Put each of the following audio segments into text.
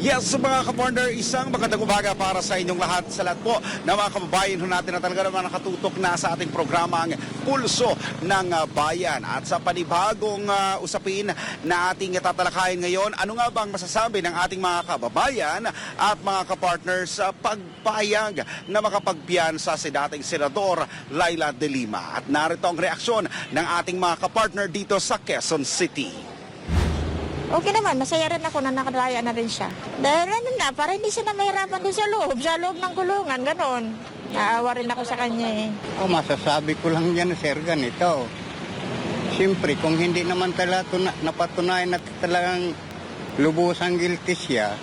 Yes, mga ka-partner, isang magandang umaga para sa inyong lahat, sa lahat po na mga kababayan natin na talaga naman nakatutok na sa ating programang Pulso ng Bayan. At sa panibagong ah, usapin na ating tatalakayin ngayon, ano nga bang masasabi ng ating mga kababayan at mga ka-partner sa pagpayag na makapagpiyansa si dating Senador Laila De Lima. At narito ang reaksyon ng ating mga ka-partner dito sa Quezon City. Okay naman, masaya rin ako na nakadaya na rin siya. Dahil ano na, para hindi siya na mahirapan doon sa loob, sa loob ng kulungan, ganon. Naawa rin ako sa kanya eh. O masasabi ko lang yan, sir, ganito. Siyempre, kung hindi naman talaga tuna, napatunayan na talagang lubusang guilty siya,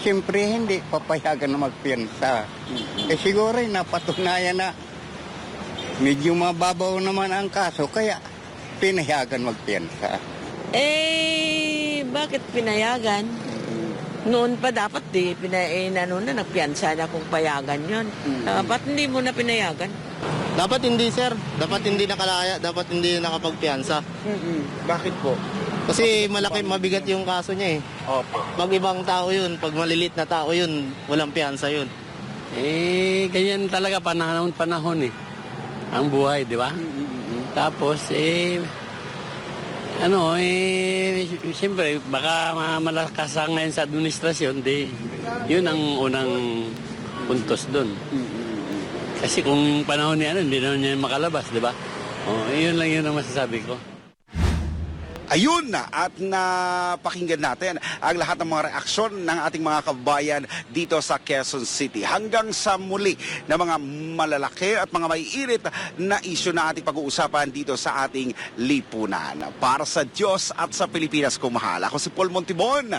siyempre hindi papayagan na magpiyansa. Eh siguro eh, napatunayan na medyo mababaw naman ang kaso, kaya pinayagan magpiyansa. Eh, bakit pinayagan? Noon pa dapat di, pina, eh, ano na, nagpiansa na kung payagan yon. Dapat hindi mo na pinayagan. Dapat hindi sir, dapat hindi nakalaya, dapat hindi nakapagpiansa. Bakit po? Kasi malaki, mabigat yung kaso niya eh. Opo. Pag ibang tao yun, pag malilit na tao yun, walang piyansa yun. Eh, ganyan talaga panahon panahon eh. Ang buhay, di ba? Tapos, eh, ano, eh, siyempre, baka ma- malakas ang ngayon sa administrasyon, di, yun ang unang puntos doon. Kasi kung panahon niya, ano, hindi naman niya makalabas, di ba? Oh, yun lang yun ang masasabi ko. Ayun na at napakinggan natin ang lahat ng mga reaksyon ng ating mga kababayan dito sa Quezon City. Hanggang sa muli na mga malalaki at mga maiirit na isyu na ating pag-uusapan dito sa ating lipunan. Para sa Diyos at sa Pilipinas kumahal. Ako si Paul Montibon